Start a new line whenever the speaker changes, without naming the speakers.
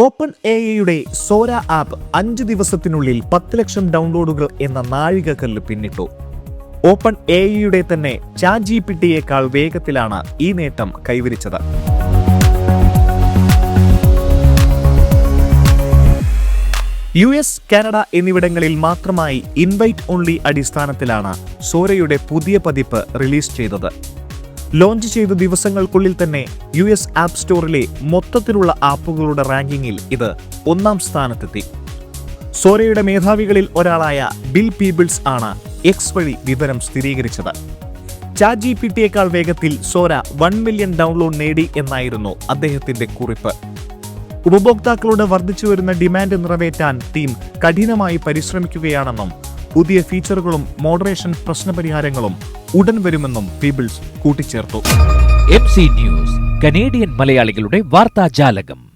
Open A ഐയുടെ സോര app അഞ്ച് ദിവസത്തിനുള്ളിൽ പത്ത് ലക്ഷം ഡൗൺലോഡുകൾ എന്ന നാഴികക്കല്ല് പിന്നിട്ടു. ഓപ്പൺ എ ഐയുടെ തന്നെ ചാറ്റ് ജി പി ടിയേക്കാൾ വേഗത്തിലാണ് ഈ നേട്ടം കൈവരിച്ചത്. യു എസ് കാനഡ എന്നിവിടങ്ങളിൽ മാത്രമായി ഇൻവൈറ്റ് ഓൺലി അടിസ്ഥാനത്തിലാണ് സോരയുടെ പുതിയ പതിപ്പ് റിലീസ് ചെയ്തത്. ലോഞ്ച് ചെയ്ത ദിവസങ്ങൾക്കുള്ളിൽ തന്നെ യു എസ് ആപ്പ് സ്റ്റോറിലെ മൊത്തത്തിലുള്ള ആപ്പുകളുടെ റാങ്കിങ്ങിൽ ഇത് ഒന്നാം സ്ഥാനത്തെത്തി. സോറയുടെ മേധാവികളിൽ ഒരാളായ ബിൽ പീബിൾസ് ആണ് എക്സ് വഴി വിവരം സ്ഥിരീകരിച്ചത്. ചാറ്റ് പി ടിയേക്കാൾ വേഗത്തിൽ സോര വൺ മില്യൺ ഡൗൺലോഡ് നേടി എന്നായിരുന്നു അദ്ദേഹത്തിന്റെ കുറിപ്പ്. ഉപഭോക്താക്കളുടെ വർദ്ധിച്ചു വരുന്ന ഡിമാൻഡ് നിറവേറ്റാൻ ടീം കഠിനമായി പരിശ്രമിക്കുകയാണെന്നും പുതിയ ഫീച്ചറുകളും മോഡറേഷൻ പ്രശ്നപരിഹാരങ്ങളും ഉടൻ വരുമെന്നും പീബിൾസ് കൂട്ടിച്ചേർത്തു.
എം സി ന്യൂസ് കനേഡിയൻ മലയാളികളുടെ വാർത്താജാലകം.